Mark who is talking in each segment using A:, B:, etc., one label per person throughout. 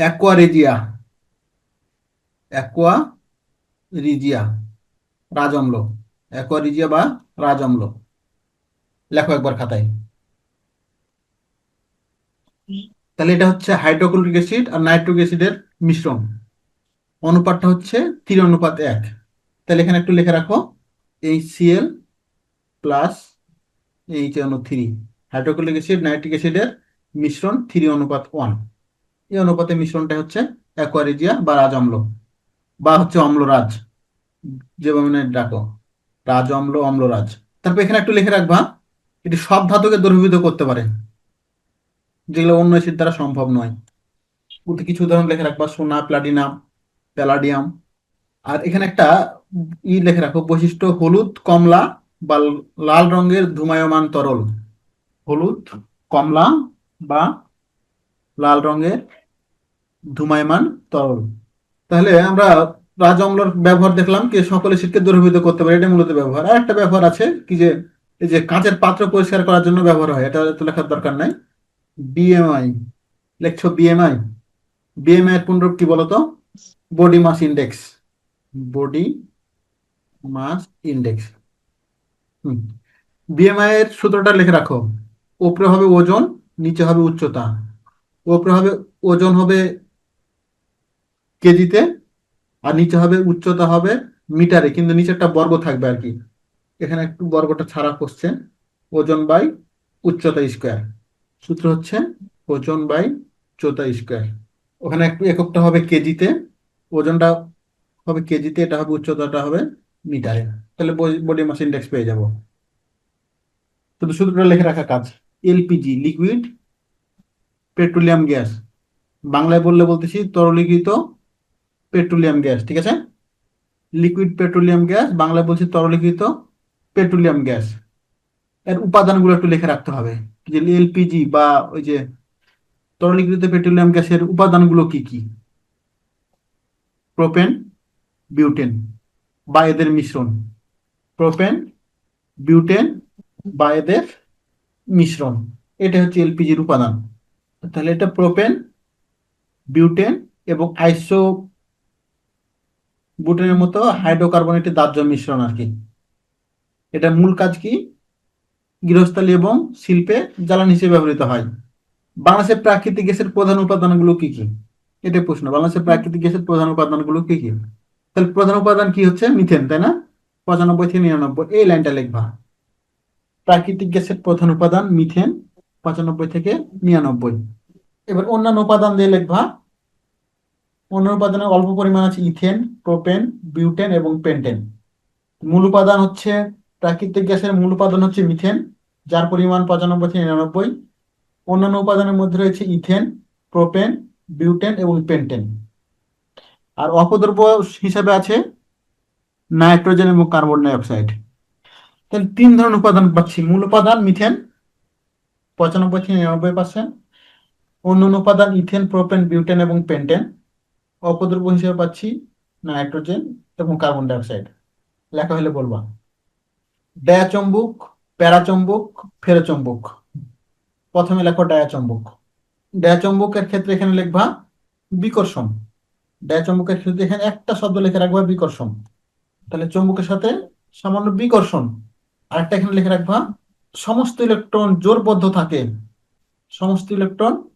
A: Aqua regia aqua regia রাজঅম্ল aqua regia বা রাজঅম্ল লেখো একবার খাতায়। তাহলে এটা হচ্ছে হাইড্রোক্লোরিক অ্যাসিড আর নাইট্রিক অ্যাসিডের মিশ্রণ। অনুপাতটা হচ্ছে তিন অনুপাত এক। তাহলে এখানে একটু লিখে রাখো। এইচ সিএল প্লাস এইচ অনু থ্রি হাইড্রোক্লোরিক অ্যাসিড নাইট্রিক অ্যাসিডের মিশ্রণ থ্রি অনুপাত ওয়ান এই অনুপাতের মিশ্রণটা হচ্ছে অ্যাকোয়ারিজিয়া বা রাজ অম্ল বা হচ্ছে অম্লরাজ, যেভাবে ডাকো। রাজ অম্ল অম্লরাজ। তারপর এখানে একটু লিখে রাখবা, এটি সব ধাতুকে দ্রবীভূত করতে পারে, যেগুলো অন্য এসির দ্বারা সম্ভব নয়। কিছু উদাহরণ লিখে রাখবা, সোনা, প্লাটিনাম, প্যালাডিয়াম। আর এখানে একটা ই লিখে রাখো, বৈশিষ্ট্য হলুদ, কমলা বা লাল রঙের ধুমায়মান তরল। হলুদ, কমলা বা লাল রঙের ধুমায়মান তরল। তাহলে আমরা রাজ অম্লর ব্যবহার দেখলাম কি সকলে অ্যাসিডকে দ্রবীভূত করতে পারে এটা মূলত ব্যবহার। আর একটা ব্যবহার আছে কি যে, এই যে কাঁচের পাত্র পরিষ্কার করার জন্য ব্যবহার হয়, এটা তো লেখার দরকার নাই। বিএমআই লিখছো বিএমআই বিএমআই এর পুনরূপ কি বলতো? Body mass index body mass index hmm. BMI এর সূত্রটা লিখে রাখো। উপরে হবে ওজন, নিচে হবে উচ্চতা। উপরে হবে, ওজন হবে কেজিতে আর নিচে হবে, উচ্চতা হবে মিটারে, কিন্তু নিচে একটা বর্গ থাকবে আর কি। এখানে একটু বর্গটা ছাড়া কোশ্চেন ওজন বাই উচ্চতা স্কোয়ার সূত্র হচ্ছে ওজন বাই উচ্চতা স্কোয়ার ওখানে একটু এককটা হবে কেজিতে, ওজনটা হবে কেজিতে, এটা হবে উচ্চতাটা হবে মিটারে। তাহলে বডি মাস ইন্ডেক্স পেয়ে যাব। শুধু সূত্রটা লিখে রাখা কাজ, এলপিজি লিকুইড পেট্রোলিয়াম গ্যাস বাংলায় বললে বলতেছি তরলীকৃত পেট্রোলিয়াম গ্যাস, ঠিক আছে? লিকুইড পেট্রোলিয়াম গ্যাস বাংলায় বলছি তরলীকৃত পেট্রোলিয়াম গ্যাস এর উপাদানগুলো একটু লিখে রাখতে হবে। যে এলপিজি বা ওই যে তরলীকৃত পেট্রোলিয়াম গ্যাসের উপাদানগুলো কি কি? প্রোপেন বিউটেন বা এদের মিশ্রণ। প্রোপেন বিউটেন বা এদের মিশ্রণ। এটা হচ্ছে এলপিজির উপাদান। তাহলে এটা প্রোপেন বিউটেন এবং আইসো বুটেনের মতো হাইড্রোকার্বনেটের দাহ্য মিশ্রণ আর কি। এটা মূল কাজ কি? গৃহস্থালী এবং শিল্পে জ্বালানি হিসেবে ব্যবহৃত হয়। বাংলাদেশের প্রাকৃতিক গ্যাসের প্রধান উপাদানগুলো কি কি? এটা প্রশ্ন। বাংলাদেশের প্রাকৃতিক গ্যাসের প্রধান উপাদানগুলো কি কি? তাহলে প্রধান উপাদান কি হচ্ছে? মিথেন, তাই না? পঁচানব্বই থেকে নিরানব্বই। এই লাইনটা লিখবা। প্রাকৃতিক গ্যাসের প্রধান উপাদান মিথেন, পঁচানব্বই থেকে নিরানব্বই। এবার অন্যান্য উপাদান দিয়ে লিখবা। অন্যান্য উপাদানে অল্প পরিমাণ আছে ইথেন, প্রোপেন, বিউটেন এবং পেন্টেন। মূল উপাদান হচ্ছে প্রাকৃতিক গ্যাসের মূল উপাদান হচ্ছে মিথেন, যার পরিমাণ পঁচানব্বই থেকে নিরানব্বই। অন্যান্য উপাদানের মধ্যে রয়েছে ইথেন, প্রোপেন, বিউটেন এবং পেন্টেন। আর অপদ্রব্য হিসাবে আছে নাইট্রোজেন এবং কার্বন ডাইঅক্সাইড। তাহলে তিন ধরনের উপাদান পাচ্ছি। মূল উপাদান মিথেন, পঁচানব্বই থেকে নিরানব্বই পার্সেন্ট অন্যান্য উপাদান ইথেন, প্রোপেন, বিউটেন এবং পেন্টেন। অপদ্রব্য হিসেবে পাচ্ছি নাইট্রোজেন এবং কার্বন ডাইঅক্সাইড। লেখা হলে বলবা। ডায়াচম্বুক, প্যারাচম্বুক, ফেরোচম্বুক। প্রথমে লেখো ডায়াচম্বুক। ডায়াচম্বুকের ক্ষেত্রে এখানে লিখবা বিকর্ষণ। ডায়াচম্বুকের ক্ষেত্রে এখানে একটা শব্দ লিখে রাখবা বিকর্ষণ। তাহলে চম্বুকের সাথে সামান্য বিকর্ষণ। আরেকটা এখানে লিখে রাখবা সমস্ত ইলেকট্রন জোরবদ্ধ থাকে। সমস্ত ইলেকট্রন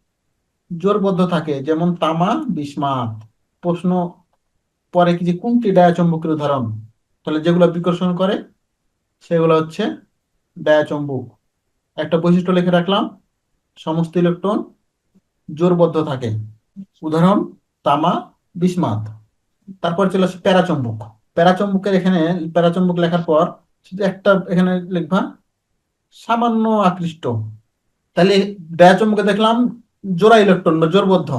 A: জোরবদ্ধ থাকে। যেমন তামা, বিস্মাত। প্রশ্ন পরে কি যে কোনটি ডায়াচম্বুকের উদাহরণ? তাহলে যেগুলো বিকর্ষণ করে, সেগুলো হচ্ছে ডায়াচম্বুক একটা বৈশিষ্ট্য লিখে রাখলাম, সমস্ত ইলেকট্রন জোরবদ্ধ থাকে। উদাহরণ, তামা, বিস্মাত। তারপর চলে আসে প্যারাচম্বুক। প্যারাচম্বুকের এখানে, প্যারাচম্বুক লেখার পর শুধু একটা এখানে লিখবা, সামান্য আকৃষ্ট। তাহলে ডায়াচম্বুকে দেখলাম জোড়া ইলেকট্রন বা জোরবদ্ধ।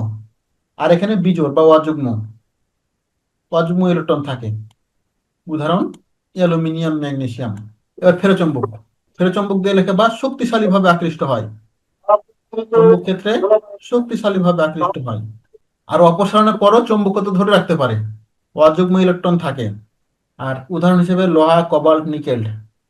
A: আর এখানে বিজোড় বা অযুগ্ম অযুগ্ম ইলেকট্রন থাকে। উদাহরণ, অ্যালুমিনিয়াম, ম্যাগনেসিয়াম। এবার ফেরোচম্বুক। ফেরোচম্বক দিয়ে লেখে বা শক্তিশালী ভাবে আকৃষ্ট হয়। ক্ষেত্রে শক্তিশালী ভাবে আকৃষ্ট হয়। আর অপসারণের পরও চৌম্বকত্ব ধরে রাখতে পারে। অযুগ্ম ইলেকট্রন থাকে। আর উদাহরণ হিসেবে লোহা, কবাল্ট, নিকেল।